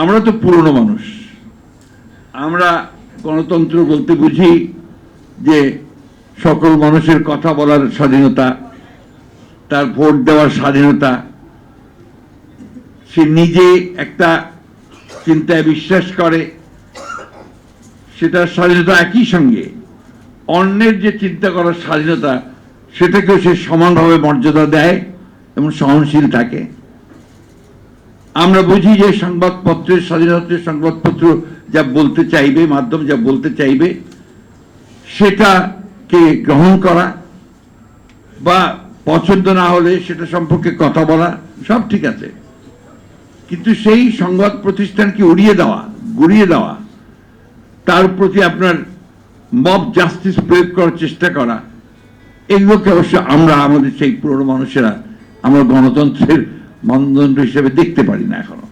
আমরা তো পুরনো মানুষ। আমরা গণতন্ত্র বলতে বুঝি যে সকল মানুষের কথা বলার স্বাধীনতা, তার ভোট দেওয়ার স্বাধীনতা। সে নিজে একটা চিন্তায় বিশ্বাস করে, সেটার স্বাধীনতা একই সঙ্গে। অন্যের যে চিন্তা করার স্বাধীনতা, সেটাকেও সে সমানভাবে মর্যাদা দেয় এবং সহনশীল থাকে। আমরা বুঝি যে সংবাদপত্রের স্বাধীনতা সংবাদপত্র যা বলতে চাইবে, মাধ্যম যা বলতে চাইবে, সেটাকে গ্রহণ করা বা পছন্দ না হলে সেটা সম্পর্কে কথা বলা, সব ঠিক আছে। কিন্তু সেই সংবাদ প্রতিষ্ঠানকে উড়িয়ে দেওয়া, গুড়িয়ে দেওয়া, তার প্রতি আপনার মব জাস্টিস প্রয়োগ করার চেষ্টা করা, এগুলোকে অবশ্য আমরা, আমাদের সেই পুরনো মানুষেরা, আমরা গণতন্ত্রের মানদণ্ড হিসেবে দেখতে পারি না এখনও।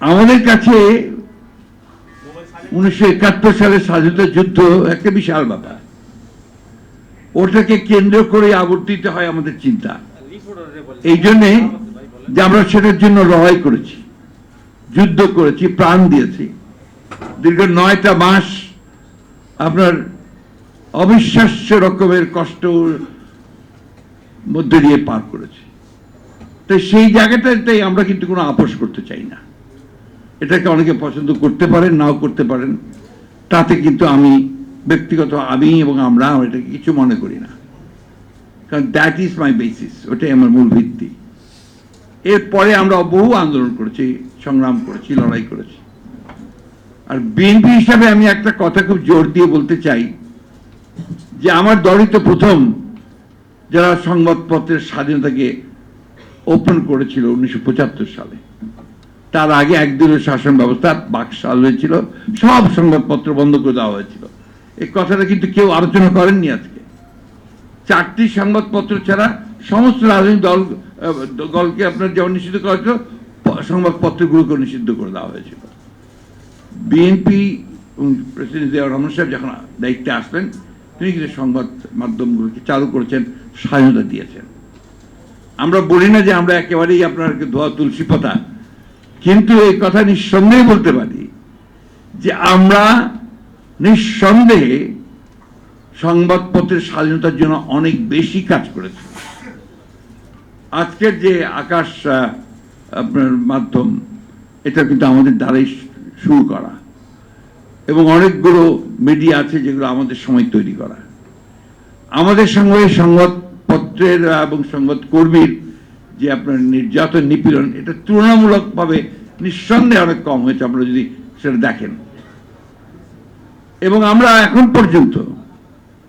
আমাদের কাছে উনিশশো একাত্তর সালের স্বাধীনতা যুদ্ধ একটা বিশাল ব্যাপার। ওটাকে কেন্দ্র করে আবর্তিত হয় আমাদের চিন্তা। এই জন্যে যে আমরা সেটার জন্য লড়াই করেছি, যুদ্ধ করেছি, প্রাণ দিয়েছি। দীর্ঘ নয়টা মাস আপনার অবিশ্বাস্য রকমের কষ্ট মধ্যে দিয়ে পার করেছি। তো সেই জায়গাটাতেই আমরা কিন্তু কোনো আপোষ করতে চাই না। এটাকে অনেকে পছন্দ করতে পারেন, নাও করতে পারেন। তাতে কিন্তু আমি ব্যক্তিগত, আমি এবং আমরা এটাকে কিছু মনে করি না। কারণ দ্যাট ইজ মাই বেসিস ওটাই আমার মূল ভিত্তি। এরপরে আমরা বহু আন্দোলন করেছি, সংগ্রাম করেছি, লড়াই করেছি। আর বিএনপি হিসাবে আমি একটা কথা খুব জোর দিয়ে বলতে চাই, যে আমার দলই তো প্রথম যারা সংবাদপত্রের স্বাধীনতাকে ওপেন করেছিল উনিশশো পঁচাত্তর সালে। তার আগে একদিনের শাসন ব্যবস্থা বাকশাল হয়েছিল, সব সংবাদপত্র বন্ধ করে দেওয়া হয়েছিল। এই কথাটা কিন্তু কেউ আলোচনা করেননি আজকে। চারটি সংবাদপত্র ছাড়া সমস্ত রাজনৈতিক দল দলকে আপনার যেমন নিষিদ্ধ করা হয়েছিল সংবাদপত্রগুলোকে নিষিদ্ধ করে দেওয়া হয়েছিল। বিএনপি প্রেসিডেন্ট জিয়াউর রহমান সাহেব যখন দায়িত্বে আসলেন, তিনি কিন্তু সংবাদ মাধ্যমগুলোকে চালু করেছেন, স্বাধীনতা দিয়েছেন। আমরা বলি না যে আমরা একেবারেই আপনার ধোয়া তুলসী পাতা, কিন্তু এই কথা নিঃসন্দেহে বলতে পারি যে আমরা নিঃসন্দেহে সংবাদপত্রের স্বাধীনতার জন্য অনেক বেশি কাজ করেছি। আজকের যে আকাশ আপনার মাধ্যম, এটা কিন্তু আমাদের দ্বারাই শুরু করা এবং অনেকগুলো মিডিয়া আছে যেগুলো আমাদের সময় তৈরি করা। আমাদের সঙ্গে সংবাদপত্রের আহ, এবং সংবাদ কর্মীর যে আপনার নির্যাতন নিপীড়ন এটা তুলনামূলকভাবে নিঃসন্দেহে অনেক কম হয়েছে আপনারা যদি সেটা দেখেন। এবং আমরা এখন পর্যন্ত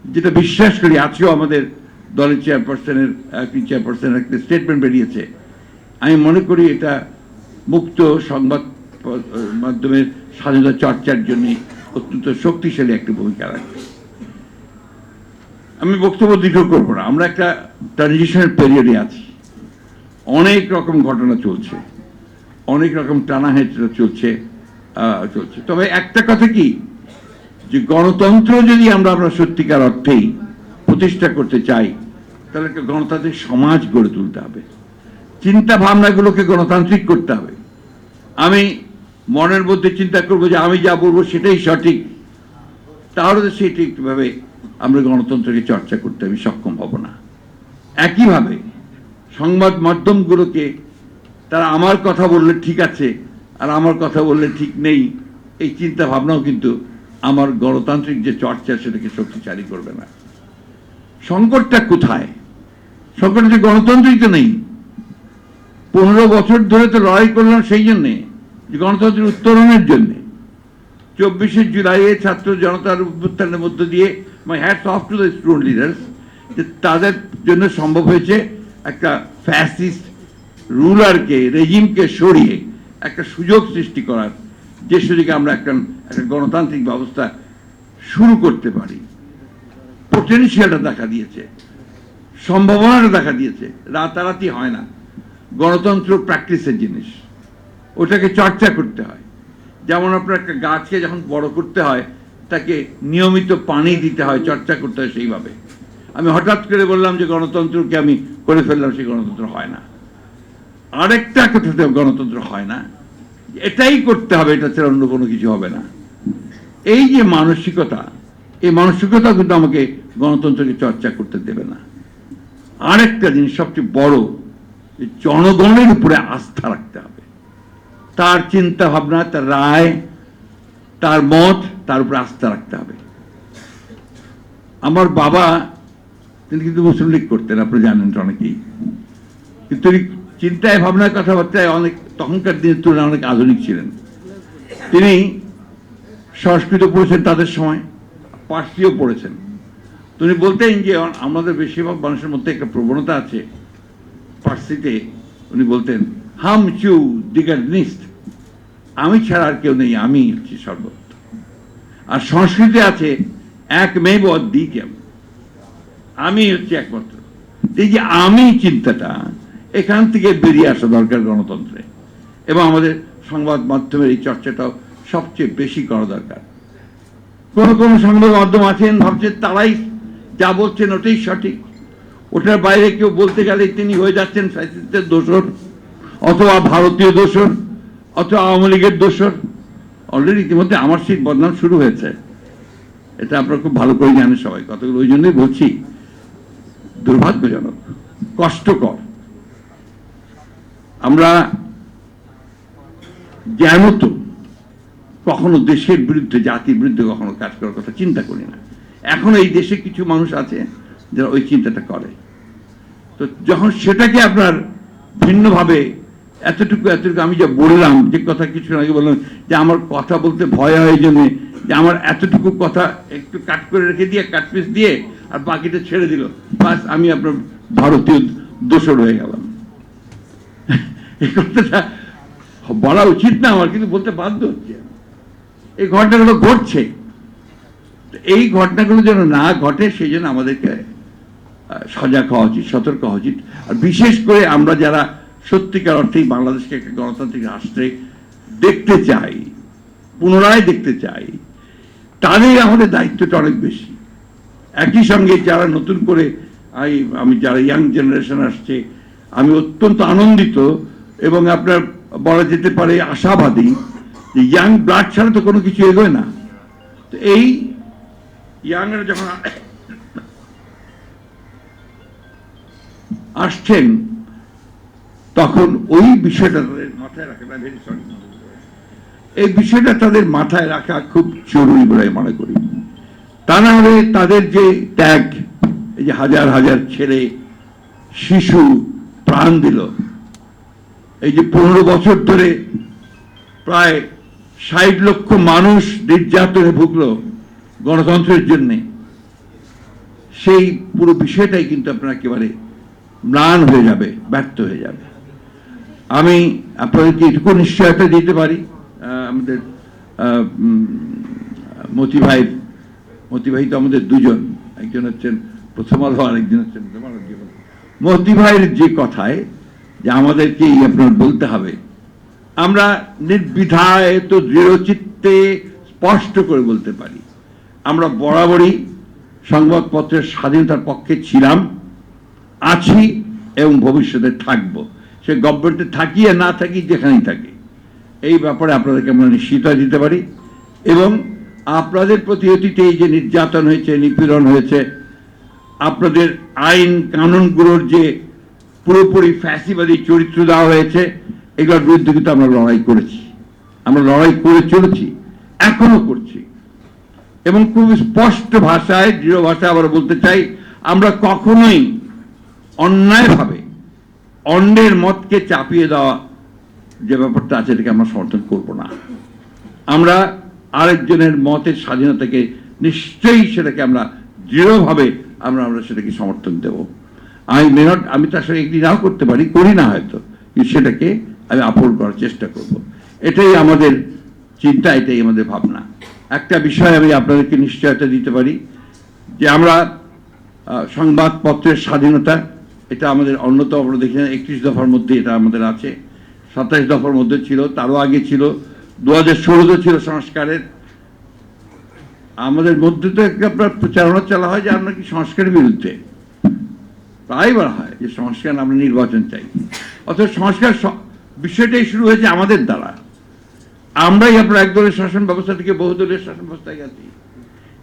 যেটা বিশ্বাস করি আজকেও আমাদের দলের চেয়ারপারসনের একটি চেয়ারপারসনের একটা স্টেটমেন্ট বেরিয়েছে। আমি মনে করি এটা মুক্ত সংবাদ মাধ্যমের স্বাধীনতা চর্চার জন্য অত্যন্ত শক্তিশালী একটি ভূমিকা রাখবে। আমি বক্তব্য দীর্ঘ করব না। আমরা একটা ট্রানজিশনের পিরিয়ডে আছি। অনেক রকম ঘটনা চলছে। অনেক রকম টানা হেঁচড়া চলছে চলছে। তবে একটা কথা কি? যে গণতন্ত্র যদি আমরা আমরা সত্যিকার অর্থেই প্রতিষ্ঠা করতে চাই, তাহলে একটা গণতান্ত্রিক সমাজ গড়ে তুলতে হবে। চিন্তা ভাবনাগুলোকে গণতান্ত্রিক করতে হবে। আমি মনের মধ্যে চিন্তা করব যে আমি যা বলব সেটাই সঠিক। তাহলে তো সেই ঠিকভাবে আমরা গণতন্ত্রকে চর্চা করতে আমি সক্ষম হব না। একইভাবে সংবাদ মাধ্যমগুলোকে তারা আমার কথা বললে ঠিক আছে, আর আমার কথা বললে ঠিক নেই, এই চিন্তা ভাবনাও কিন্তু আমার গণতান্ত্রিক যে চর্চা সেটাকে শক্তিশালী করবে না। সংকটটা কোথায়? সংকট যে গণতন্ত্রই তো নেই। পনেরো বছর ধরে তো লড়াই করলাম সেই জন্যে, যে গণতন্ত্রের উত্তরণের জন্যে। চব্বিশে জুলাইয়ে ছাত্র জনতার উত্থানের মধ্য দিয়ে my hats off to the student leaders যে তাদের জন্য সম্ভব হয়েছে একটা ফ্যাসিস্ট রুলারকে রেজিমকে সরিয়ে একটা সুযোগ সৃষ্টি করার, যে সুযোগে আমরা একটা একটা গণতান্ত্রিক ব্যবস্থা শুরু করতে পারি। পোটেনশিয়ালটা দেখা দিয়েছে, সম্ভাবনাটা দেখা দিয়েছে, রাতারাতি হয় না। গণতন্ত্র প্র্যাকটিসের জিনিস, ওটাকে চর্চা করতে হয়। যেমন আপনার একটা গাছকে যখন বড় করতে হয়, তাকে নিয়মিত পানি দিতে হয়, চর্চা করতে হয় সেইভাবে। আমি হঠাৎ করে বললাম যে গণতন্ত্রকে আমি করে ফেললাম সেই গণতন্ত্র হয় না। আরেকটা কথাতে গণতন্ত্র হয় না। এটাই করতে হবে, এটা ছাড়া অন্য কোনো কিছু হবে না। এই যে মানসিকতা, এই মানসিকতা কিন্তু আমাকে গণতন্ত্রকে চর্চা করতে দেবে না। আরেকটা জিনিস, সবচেয়ে বড় জনগণের উপরে আস্থা রাখতে হবে। তার চিন্তা ভাবনা, তার রায়, তার মত, তার উপরে আস্থা রাখতে হবে। আমার বাবা, তিনি কিন্তু মুসলিম লীগ করতেন আপনি জানেন অনেকেই। কিন্তু তিনি চিন্তায়, ভাবনায়, কথাবার্তায় অনেক, তখনকার দিনের তুলনায় অনেক আধুনিক ছিলেন। তিনি সংস্কৃত পড়েছেন তাদের সময়, পার্সিও পড়েছেন। তিনি বলতেন যে, আমাদের বেশিরভাগ মানুষের মধ্যে একটা প্রবণতা আছে, পার্সিতে, উনি বলতেন, হাম চু দিগার নিস্ট আমি ছাড়া আর কেউ নেই, আমি হচ্ছি সর্বত্র। আর সংস্কৃতে আছে এক মেয়ে দ্বিতীয় আমি হচ্ছে একমাত্র। এই যে আমি চিন্তাটা, এখান থেকে বেরিয়ে আসা দরকার গণতন্ত্রে। এবং আমাদের সংবাদ মাধ্যমের এই চর্চাটাও সবচেয়ে বেশি করা দরকার। কোন কোন সংবাদ মাধ্যম আছেন, ভাবছেন তারাই যা বলছেন ওটাই সঠিক। ওটার বাইরে কেউ বলতে গেলে তিনি হয়ে যাচ্ছেন ফ্যাসিস্টের দোষর অথবা ভারতীয় দোষর। অথবা আওয়ামী লীগের দোষর। অলরেডি ইতিমধ্যে আমার সেই বদনাম শুরু হয়েছে। এটা আপনারা খুব ভালো করে জানেন সবাই। কতগুলো ওই জন্যই বলছি। দুর্ভাগ্যজনক। কষ্টকর। আমরা যেন তো কখনো দেশের বিরুদ্ধে, জাতির বিরুদ্ধে কখনো কাজ করার কথা চিন্তা করি না। এখন এই দেশে কিছু মানুষ আছে যারা ওই চিন্তাটা করে। তো যখন সেটাকে আপনার ভিন্নভাবে এতটুকু এতটুকু আমি যা বললাম, যে কথা কিছু আগে বললাম যে আমার কথা বলতে ভয় হয় জন্যে, যে আমার এতটুকু কথা একটু কাট করে রেখে দিয়ে, কাট পিস দিয়ে, আর বাকিটা ছেড়ে দিল। বাস আমি আপনার ভারতীয় দোষর হয়ে গেলাম। এই কথাটা বলা উচিত না আমার, কিন্তু বলতে বাধ্য হচ্ছে এই ঘটনাগুলো ঘটছে। এই ঘটনাগুলো যেন না ঘটে, সেই জন্য আমাদেরকে সজাগ হওয়া উচিত, সতর্ক হওয়া উচিত। আর বিশেষ করে আমরা যারা সত্যিকার অর্থেই বাংলাদেশকে একটা গণতান্ত্রিক রাষ্ট্রে দেখতে চাই, পুনরায় দেখতে চাই। তাদের আমাদের দায়িত্বটা অনেক বেশি। একই সঙ্গে যারা নতুন করে আমি যারা ইয়াং জেনারেশন আসছে, আমি অত্যন্ত আনন্দিত এবং আপনার বলা যেতে পারে আশাবাদী যে ইয়াং ব্লাড ছাড়া তো কোনো কিছু এগোয় না। তো এই ইয়াংরা যখন আসছেন তখন ওই বিষয়টা তাদের মাথায় সরি এই বিষয়টা তাদের মাথায় রাখা খুব জরুরি বলে মনে করি। তা না হলে তাদের যে ত্যাগ, এই যে হাজার হাজার ছেলে, শিশু প্রাণ দিল, এই যে পনেরো বছর ধরে প্রায় ষাট লক্ষ মানুষ নির্যাতনে ভুগল গণতন্ত্রের জন্যে, সেই পুরো বিষয়টাই কিন্তু আপনার একেবারে ম্লান হয়ে যাবে, ব্যর্থ হয়ে যাবে। আমি আপনাদেরকে এটুকু নিশ্চয়তা দিতে পারি আমাদের মতি ভাই মতি ভাই তো আমাদের দুজন, একজন হচ্ছেন প্রথম আলো আর একজন হচ্ছেন মতি ভাইয়ের যে কথায়, যে আমাদেরকে আপনার বলতে হবে, আমরা নির্বিধায় তো দৃঢ়চিত্তে স্পষ্ট করে বলতে পারি। আমরা বরাবরই সংবাদপত্রের স্বাধীনতার পক্ষে ছিলাম, আছি এবং ভবিষ্যতে থাকব। সে গভর্নমেন্টে থাকি আর না থাকি, যেখানেই থাকি। এই ব্যাপারে আপনাদেরকে আমরা নিশ্চিত দিতে পারি। এবং আপনাদের প্রতি অতীতে এই যে নির্যাতন হয়েছে, নিপীড়ন হয়েছে, আপনাদের আইন কানুনগুলোর যে পুরোপুরি ফ্যাসিবাদী চরিত্র দেওয়া হয়েছে, এগুলোর বিরুদ্ধে কিন্তু আমরা লড়াই করেছি। আমরা লড়াই করে চলেছি, এখনও করছি। এবং খুব স্পষ্ট ভাষায়, দৃঢ় ভাষায় আবার বলতে চাই, আমরা কখনোই অন্যায়ভাবে অন্যের মতকে চাপিয়ে দেওয়া যে ব্যাপারটা আছে, এটাকে আমরা সমর্থন করব না। আমরা আরেকজনের মতের স্বাধীনতাকে নিশ্চয়ই সেটাকে আমরা দৃঢ়ভাবে আমরা আমরা সেটাকে সমর্থন দেব। আমি মেনট আমি তার সঙ্গে এগ্রি নাও করতে পারি, করি না হয়তো, কিন্তু সেটাকে আমি আপন করার চেষ্টা করব। এটাই আমাদের চিন্তা, এটাই আমাদের ভাবনা। একটা বিষয় আমি আপনাদেরকে নিশ্চয়তা দিতে পারি, যে আমরা সংবাদপত্রের স্বাধীনতা এটা আমাদের অন্যতম আপনারা দেখেন একত্রিশ দফার মধ্যে এটা আমাদের আছে। সাতাইশ দফার মধ্যে ছিল, তারও আগে ছিল। দু হাজার ছিল সংস্কারের। আমাদের মধ্যে তো একটা আপনার প্রচারণা চালা হয় যে আমরা কি সংস্কারের বিরুদ্ধে। প্রায় বলা হয় যে সংস্কার আমরা নির্বাচন চাই। অথচ সংস্কার বিষয়টাই শুরু হয়েছে আমাদের দ্বারা। আমরাই আপনার একদলের শাসন ব্যবস্থা থেকে বহুদলীয় শাসন ব্যবস্থায় গেছি।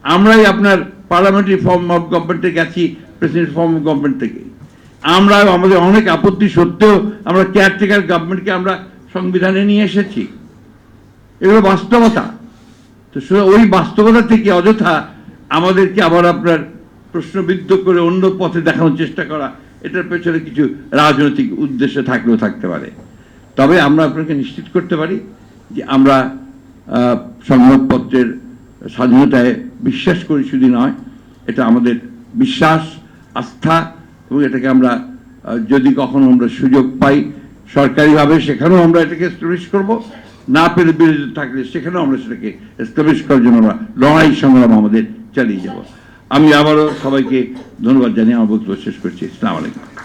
আমরাই আপনার পার্লামেন্টারি ফর্ম অফ গভর্নমেন্টে গেছি প্রেসিডেন্ট ফর্ম অফ গভর্নমেন্ট থেকে। আমরা আমাদের অনেক আপত্তি সত্ত্বেও আমরা কেয়ারটেকার গভর্নমেন্টকে আমরা সংবিধানে নিয়ে এসেছি। এগুলো বাস্তবতা। তো ওই বাস্তবতা থেকে অযথা আমাদেরকে আবার আপনার প্রশ্নবিদ্ধ করে অন্য পথে দেখানোর চেষ্টা করা, এটার পেছনে কিছু রাজনৈতিক উদ্দেশ্য থাকলেও থাকতে পারে। তবে আমরা আপনাকে নিশ্চিত করতে পারি যে আমরা সংবাদপত্রের স্বাধীনতায় বিশ্বাস করি শুধু নয়, এটা আমাদের বিশ্বাস, আস্থা এবং এটাকে আমরা যদি কখনো আমরা সুযোগ পাই, সরকারিভাবে সেখানেও আমরা এটাকে এস্টাবলিশ করব। না পেলে বিরোধী থাকলে সেখানেও আমরা সেটাকে এস্টাবলিশ করার জন্য আমরা লড়াই সংগ্রাম আমাদের চালিয়ে যাব। আমি আবারও সবাইকে ধন্যবাদ জানিয়ে আমার বক্তব্য শেষ করছি। আসসালামু আলাইকুম।